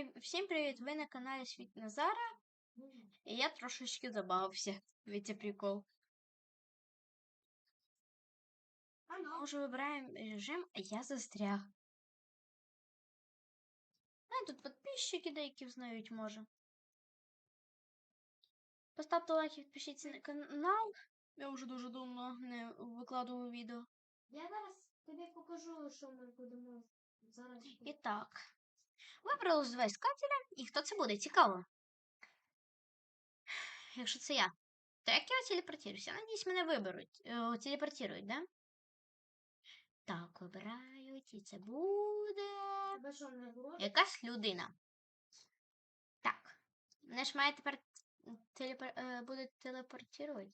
Всім привіт! Ви на каналі Світ Назара. І я трошечки забавився від цей прикол. Ми вже вибираємо режим, а я застряг. А тут підписчики деякі знають, може. Поставте лайк і підпишіться на канал. Я вже дуже давно не викладував відео. Я зараз тобі покажу, що ми будемо зараз. І так. Вибрали з два і хто це буде? Цікаво. Якщо це я, то як я телепортуюся? Надіюсь, мене виберуть. Е, телепортують, да? Так, вибирають, і це буде. Якась людина. Так. Мене ж має тепер телепор... е, буде телепортувати.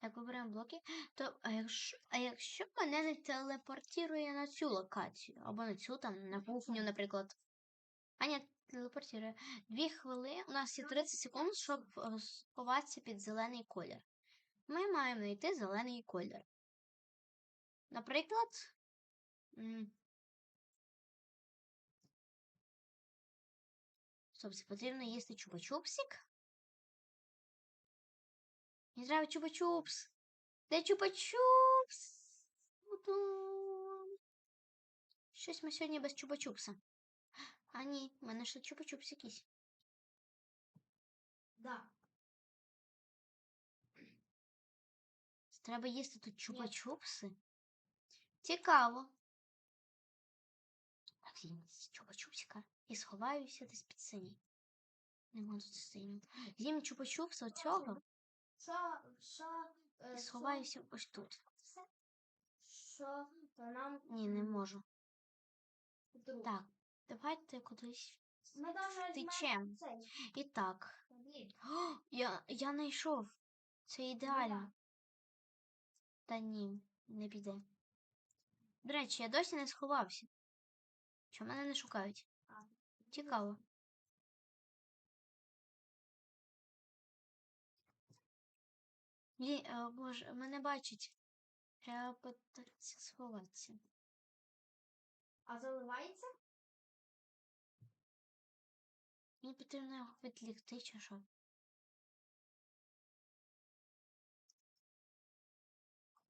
Так, вибираємо блоки. То, а якщо, а якщо мене не телепортує на цю локацію, або на цю там, на кухню, наприклад. А ні, телепортує. Дві хвилини. У нас є 30 секунд, щоб е, сховатися під зелений колір. Ми маємо знайти зелений колір. Наприклад. це потрібно їсти чупа-чупсик? Мені треба чупа-чупс. Де чупа-чупс? Щось ми сьогодні без чупа-чупса. А ні, в мене ще чупа-чупс якийсь. Да. Треба їсти тут чупа-чупси. Цікаво. З'їм з чупа-чупсика і сховаюся десь під синій. Не можу тут синім. З'їм чупа-чупс оцього Що, що, і сховаюся ось тут. Що то нам Ні, не можу. Так, давайте кудись втечем. І так. О, я, я знайшов. Це ідеально. Та ні, не піде. До речі, я досі не сховався. Чому мене не шукають? Цікаво. Ні, о, боже, мене бачать. Треба сховатися. А заливається? Мені потрібно його відлігти чи що.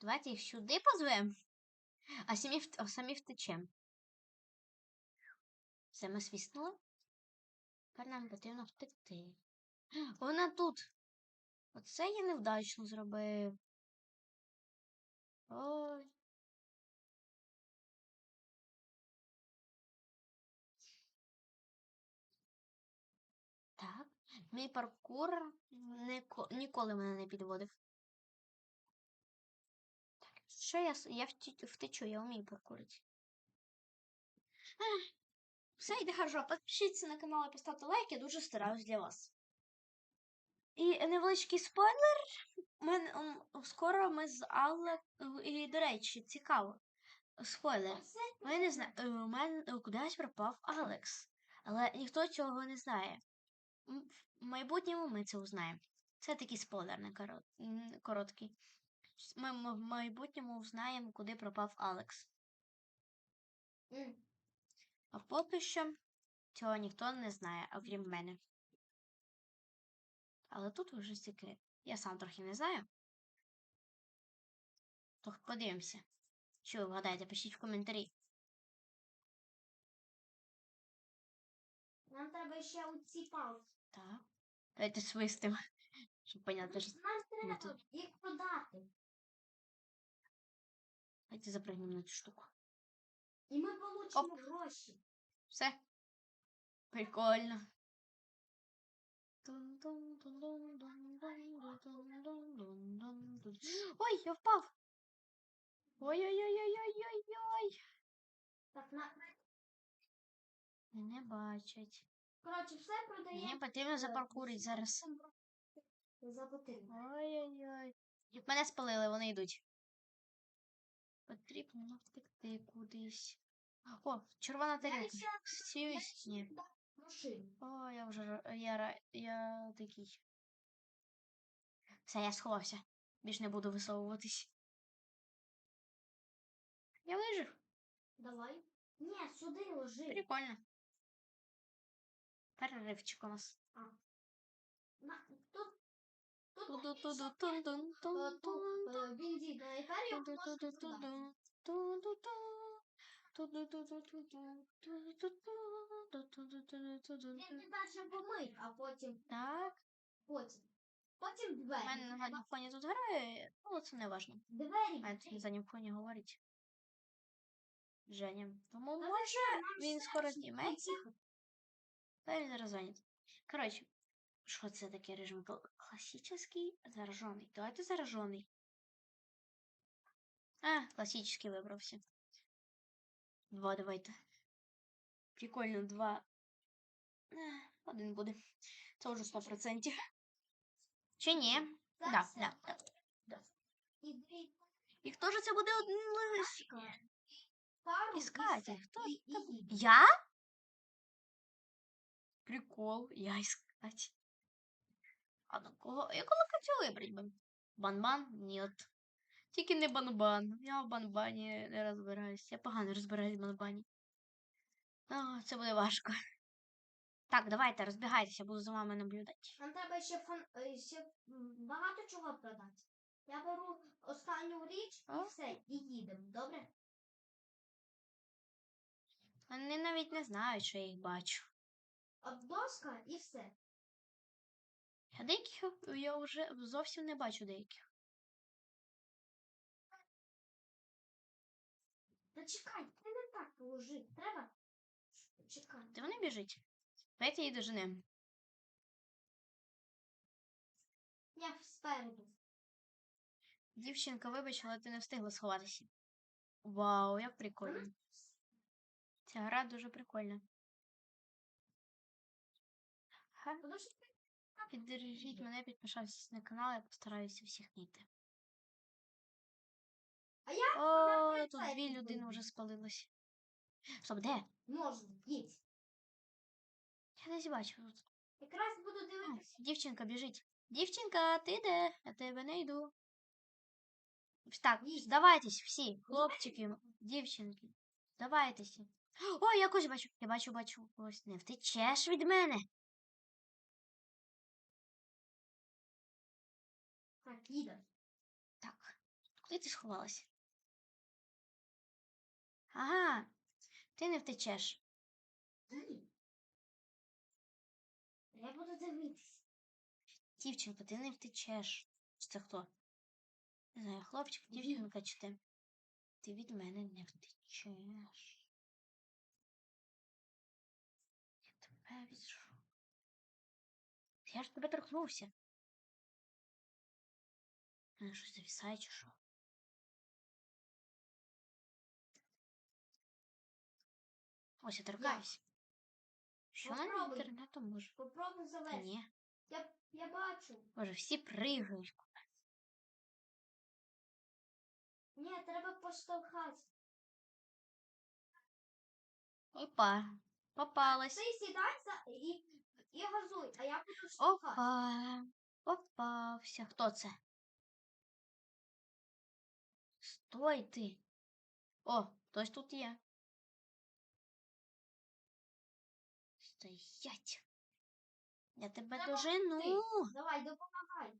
Давайте їх сюди позвемо, а самі, а самі втечемо. Все ми свіснули. Тепер нам потрібно втекти. Вона тут. Оце я невдачно зробив. Ой. Мій паркур ніко- ніколи мене не підводив. Що я, я втечу, я вмію паркурити. Все йде хорошо. Підпишіться на канал і поставте лайк, я дуже стараюсь для вас. І невеличкий спойлер. Мен, м, скоро ми з Алле. І, до речі, цікаво. Спойлер. Ми не зна... У мене е, кудись пропав Алекс. Але ніхто цього не знає. В майбутньому ми це узнаємо. Це такий спойлер не коро- короткий. Ми в майбутньому узнаємо, куди пропав Алекс. М. А поки що цього ніхто не знає, окрім мене. Але тут вже секрет. Я сам трохи не знаю. То подивимося. Що ви вгадаєте, пишіть в коментарі. Нам треба ще оці палки. Так. Давайте свистимо. Щоб понятно, що. Нам тут- їх продати. Давайте запрыгнемо на цю штуку. І ми получимо гроші. Все. Прикольно. Ой, я впав. Ой-ой-ой-ой-ой-ой-ой. Так, на... Мене бачать. Коротше, все продаємо. Мені потрібно запаркурити зараз. За. Ой-ой-ой. Мене спалили, вони йдуть. Потрібно втекти кудись. О, червона тарілка. Сіюсь? Ні. О, я вже я, я такий. Все, я сховався. Більш не буду висовуватись. Я вижив. Давай. Ні, сюди ложи. Прикольно. Переривчик у нас. На, тут, тут, Ту-ду-ту-ду-тун-тун, тут тун-тун. бензин на ефері можна продати. Ту-ду-ту-ду-ту-ду, ту-ду-ту. Ту-ду-ту-ту-ту-ту, ту-ду-ту, ту-ду-ту-ту-ту-ту. Він перше помий, а потім, Так, потім. Потім у мене на фоні тут грає, але це не важно. Двері. А тут на задньому фоні говорить. Женя. Тому може він скоро зніметься. Та зараз. Коротше, що це таке режим? Кл- Класичний заражений. Давайте заражений. А, класичний вибрався. Два давайте. Прикольно, два. Е, Один буде. Це вже 100%. Чи ні? Це Да, все. да, да. І хто ж це буде один пару Іскати. Хто. Я? Прикол, я искать. А на кого? Яку локацію вибрати? Банбан? Нет. Тільки не банбан. Я в банбані не розбираюсь. Я погано розбираюсь в банбані. А, це буде важко. Так, давайте, розбігайтеся, буду за вами наблюдати. Нам треба ще, фон... е, ще багато чого продати. Я беру останню річ і все, і їдемо, добре? Вони навіть не знають, що я їх бачу. От доска і все. Я деяких я вже зовсім не бачу деяких. Та чекай, ти не так положи. Треба. Чекай. Де вони біжить? Давайте її доженемо. Я спереду. Дівчинка, вибач, але ти не встигла сховатися. Вау, як прикольно. Ця гра дуже прикольна. Що ти піддержіть мене, підпишайтесь на канал, я постараюся всіх знайти. А я О, тут дві людини вже спалились. Стоп, де? можна, їдь. Я десь бачу тут. Якраз буду дивитися. дівчинка біжить. Дівчинка, ти де? Я тебе не йду. Так, здавайтесь всі, хлопчики, дівчинки. Здавайтеся. О, я когось бачу. Я бачу, бачу. Ось не втечеш від мене. Так. Так, куди ти сховалася? Ага, ти не втечеш. Їдь. Я буду дивитися. Дівчинка, ти не втечеш. Чи це хто? Не знаю, хлопчик, дівчинка чи ти? Ти від мене не втечеш. Я тебе віджу. Я ж тебе торкнувся. Мене щось завісає чи що? Ось я торкаюсь. Що на Попробуй. інтернету може? Попробуй Та ні. Я, я бачу. Боже, всі пригають. Ні, треба поштовхати. Опа. Попалась. Ти сідай за і, і газуй, а я буду штовхати. Опа. Попався. Хто це? Стой ти. О, хтось тут є. Стоять. Я тебе Треба дожену. ти. Давай, допомагай.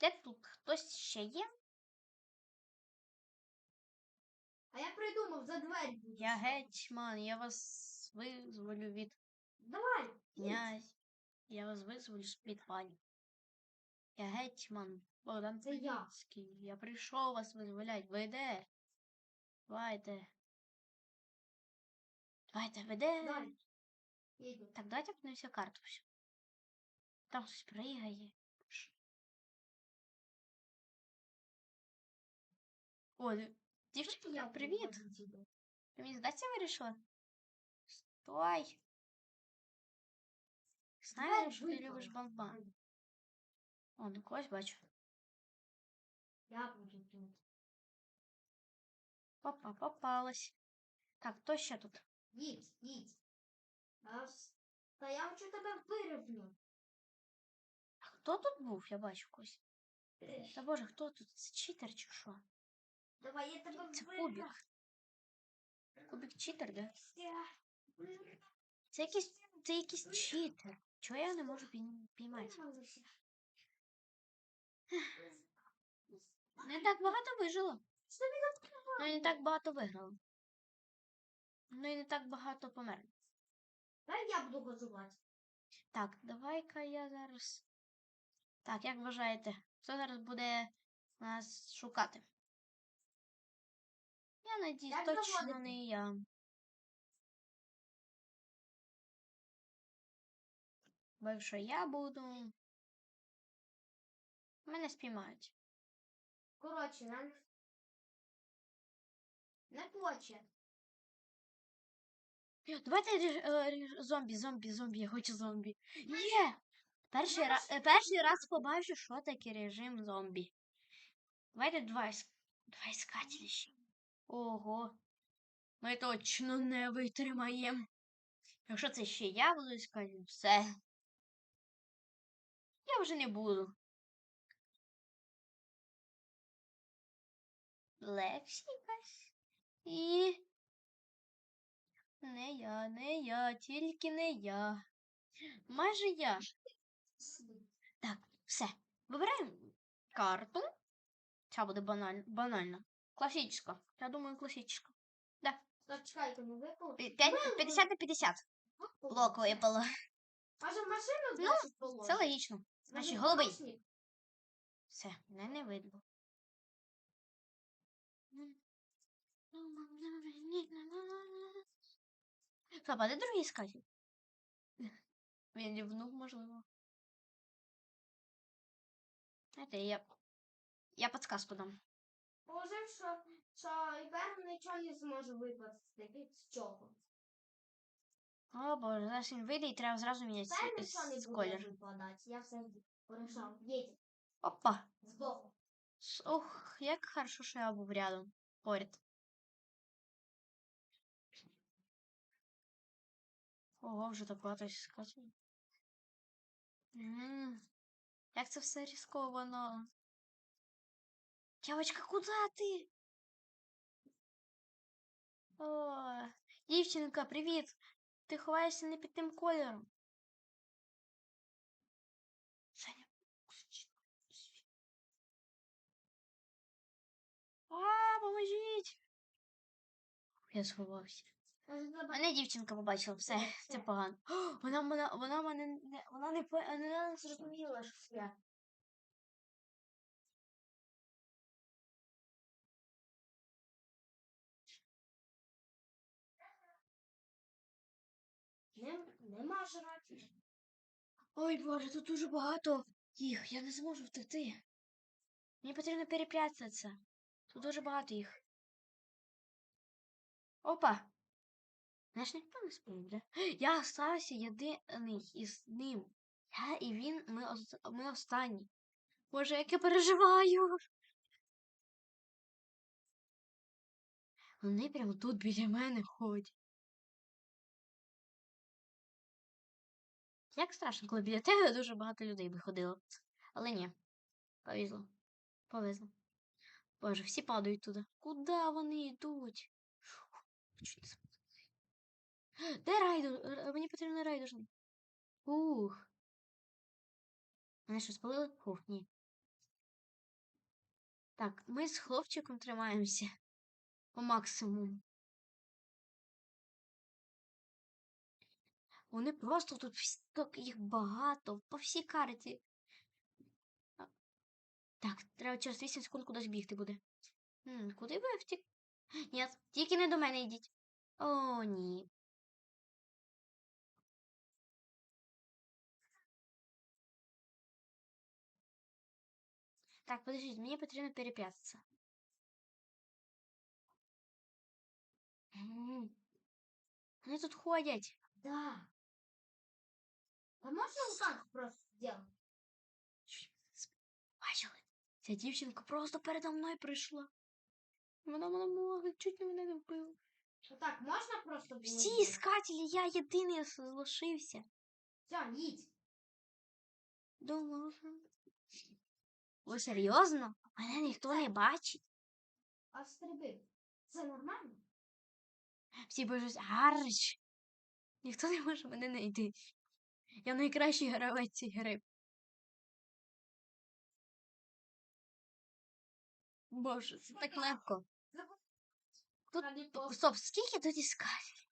Де тут хтось ще є? А я придумав за двері. Я гетьман, я вас визволю від Давай. князь. Я вас визволю з підвалів. Я гетьман Богдан Це я. Хмельницький. Я прийшов вас визволять. Ви де? Давайте. Давайте, ви де? Їду. Так, давайте подивимося карту. всю. Там щось пригає. Ш- О, ди- дівчинка, привіт. мені здатися вирішила? Стой. Знаю, що ти любиш банбан. О, ну когось бачу. Я буду тут. Опа, попалась. Так, хто ще тут? Їдь, їдь. Та я хочу тебе вирівняти. А хто тут був? Я бачу когось. Та боже, хто тут? Це читер чи що? Давай, я тебе Це вирівняю. кубик. Кубик читер, да? Це якийсь, це якийсь читер. Чого я не можу пій- піймати? Не так багато вижило. Ну і не так багато виграло. Ну і не так багато померло. Дай я буду газувати. Так, давай-ка я зараз. Так, як вважаєте, хто зараз буде нас шукати? Я надіюсь, точно не я. Бо якщо я буду. Мене спіймають. Коротше, нам не хоче. Давайте ріж- е, зомбі, зомбі, зомбі, я хочу зомбі. Є! Перший, е, перший раз побачу, що таке режим зомбі. Давайте два, іс- два іскателі ще. Ого. Ми точно не витримаємо. Якщо це ще я буду іскати, все. Я вже не буду. Лексі. І. Не я, не я, тільки не я. Майже я. Так, все. Вибираємо карту. Ця буде баналь... банальна. Класична. Я думаю, класична. Так, чекайте, ми випали. 50 на 50. Блок випало. Може машину Ну. Це логічно. Значить, голубий. Все, мене не видно. Стоп, а де другий іскатель? Він лівнув, можливо. Знаєте, я. Я подсказку дам. Положив, що, що Івер нічого не зможе випасти. З чого? О боже, зараз він вийде і треба зразу міняти с- буде колір. Я все порішав. Їдь. Опа. Збоку. Ох, як хорошо, що я був рядом. Поряд. Ого, вже так багато. М, Як це все ризиковано. Дівочка, куди ти? О, дівчинка, привіт. Ти ховаєшся не під тим кольором. Кричи. А, поможіть. Я сховався. Мене дівчинка побачила, все, це погано. О, Вона мене, вона мене не, вона не, вона не зрозуміла, що я. Не, нема жрати. Ой, Боже, тут дуже багато їх. Я не зможу втекти. Мені потрібно перепрятатися. Тут дуже багато їх. Опа! Знаєш, ніхто не да? Я остався єдиний із ним. Я і він, ми, ми останні. Боже, як я переживаю. Вони прямо тут біля мене ходять. Як страшно, коли біля тебе дуже багато людей виходило. Але ні. Повезло. Повезло. Боже, всі падають туди. Куди вони йдуть? Де райду? Мені потрібен райдужний. Ух. Мене що спалили? Фух, ні. Так, ми з хлопчиком тримаємося по максимуму. Вони просто тут так їх багато, по всій карті. Так, треба через 8 секунд кудись бігти буде. М, куди ви втік? Ні, тільки не до мене йдіть. О, ні. Так, подождіть, мені потрібно перепрятатися. М, Вони тут ходять. Да. А можна вот так просто сделать? Бачили? Ця дівчинка просто передо мною прийшла. Вона мене могла, чуть не мене не вбила. Вот так можна просто було Всі іскателі, я єдиний залишився. Все, їдь. Думав. Ви серйозно? Мене ніхто не бачить. А стрибив. Це нормально? Всі бежуть, гарч. Ніхто не може мене знайти. Я найкращий гравець цієї гри. Боже, це так легко. Тут. Стоп, скільки тут іскателів?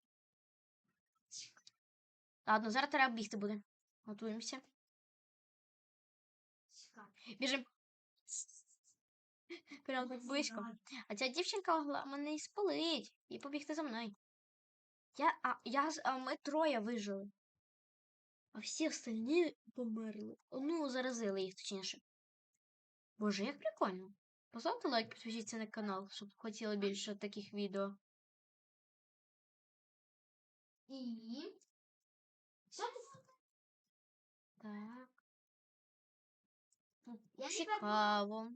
Ладно, зараз треба бігти буде. Готуємося. Біжим. Прям так близько. А ця дівчинка могла мене і спалить і побігти за мною. Я, а, я, а ми троє вижили. А всі остальні померли. Ну, заразили їх точніше. Боже, як прикольно. Поставте лайк, підпишіться на канал, щоб хотіли більше таких відео. І... Так. Я не Цікаво.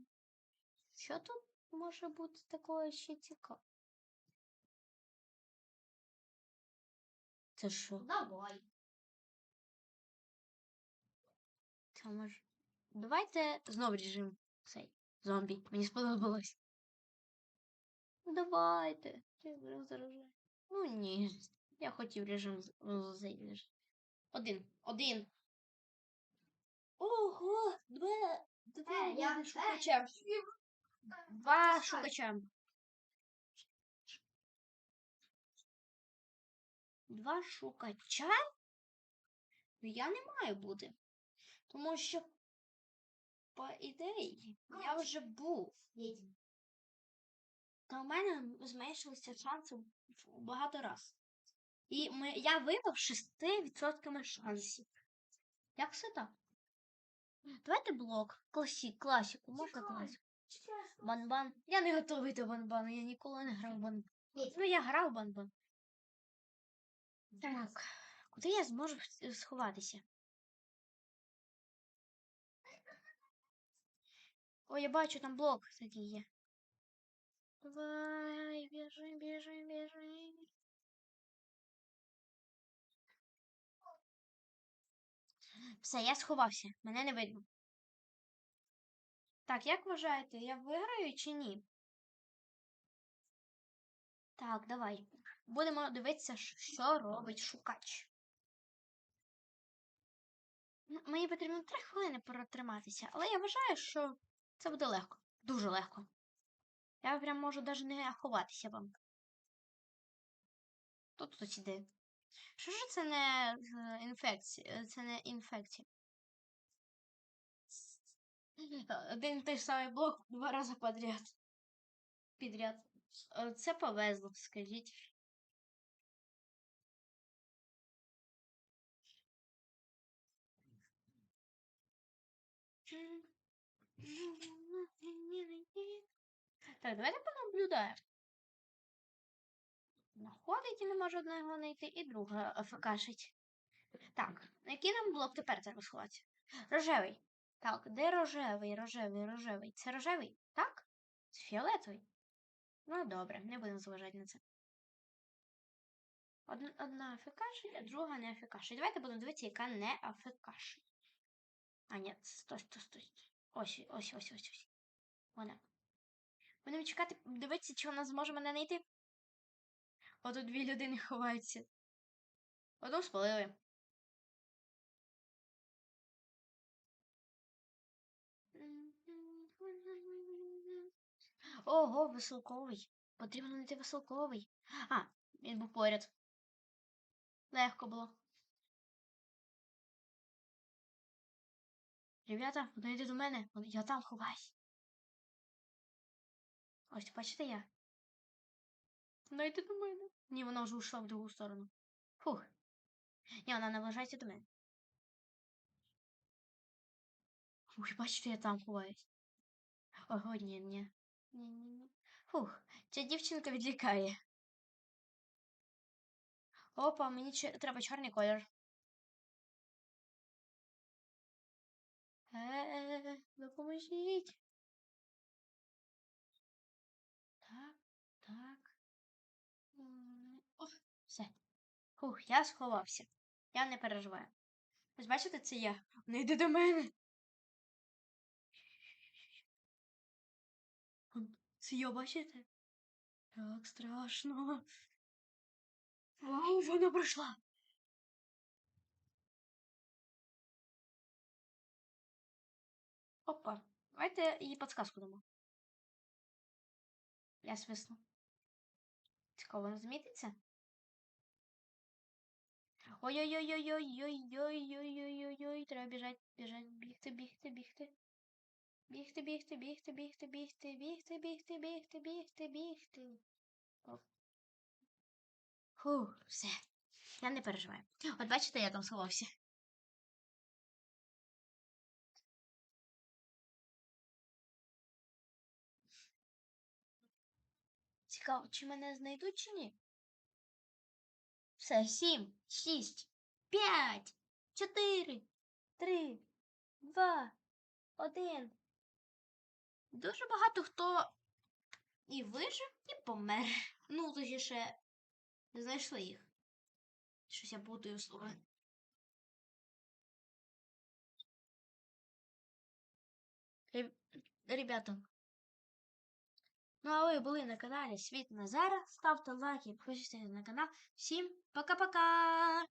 Що тут може бути такого ще цікаво? Це що? Давай. Це може. Давайте знову режим цей зомбі. Мені сподобалось. Давайте. Я. Ну ні. Я хотів режим з- з- цей режим. Один. Один. Ого! Два. Два Е, я- я... е. шукача. Два шукача. Два шукача? Ну, Я не маю бути. Тому що, по ідеї, я вже був. Та у мене зменшилися шанси багато раз. І ми, я випав 6% шансів. Як все так? Давайте блок. Класі, класіку, можна класіку. Банбан. Я не готовий до банбану, я ніколи не грав банбан. Ну, я грав банбан. Так, куди я зможу сховатися? О, я бачу, там блок такий є. Давай, біжи, біжи, біжи. Все, я сховався. Мене не видно. Так, як вважаєте, я виграю чи ні? Так, давай. Будемо дивитися, що робить шукач. Мені потрібно три хвилини протриматися, але я вважаю, що це буде легко. Дуже легко. Я прям можу навіть не ховатися вам. Хто тут іде? Що ж це не е, інфекція? Це не інфекція. Е, Один той самий блок два рази подряд. Підряд. Е, Це повезло, скажіть. Так, давайте понаблюдаємо. Находить і не може одного знайти, і друга АФКшить. Так, який нам блок тепер треба сховатися? Рожевий. Так, де рожевий, рожевий, рожевий? Це рожевий? Так? Це фіолетовий. Ну, добре, не будемо зважати на це. Одна, АФКшить, а друга не АФКшить. Давайте будемо дивитися, яка не АФКшить. А, ні, стой, стой, стой. Ось, ось, ось, ось, ось. Вона. Будемо чекати, дивитися, чи вона зможе мене знайти. Ото дві людини ховаються. Одну спалили. Ого, веселковий. Потрібно знайти веселковий. А, він був поряд. Легко було. Ребята, йдуть до мене. Я там ховаюсь. Ось, бачите я. Вона до мене. Ні, вона вже ушла в другу сторону. Фух. Ні, вона наближається до мене. Ой, бачите, я там ховаюсь. Ого, ні, ні. Ні, ні, ні. Фух, ця дівчинка відлікає. Опа, мені треба чорний колір. Е, допоможіть. Так, так. Ох, все. Фух, я сховався. Я не переживаю. Ось бачите, це я. Не йди до мене. Це я, бачите? Так, страшно. Вау, вона пройшла. Опа. Давайте їй підсказку дамо. Я свисну. Цікаво, вона змітиться? Ой-ой-ой-ой-ой-ой-ой-ой-ой-ой-ой. Треба біжать, біжать, бігти, бігти, бігти. Бігти, бігти, бігти, бігти, бігти, бігти, бігти, бігти, бігти, бігти. Фу, все. Я не переживаю. От бачите, я там сховався. Цікаво, чи мене знайдуть, чи ні? Все, сім, шість, п'ять, чотири, три, два, один. Дуже багато хто і вижив, і помер. Ну, точніше, не знайшли їх. Щось я путаю слова. Реб- Ребята. Ну, а ви були на каналі Світ Назара. Ставте лайки, підписуйтесь на канал. Всім пока-пока!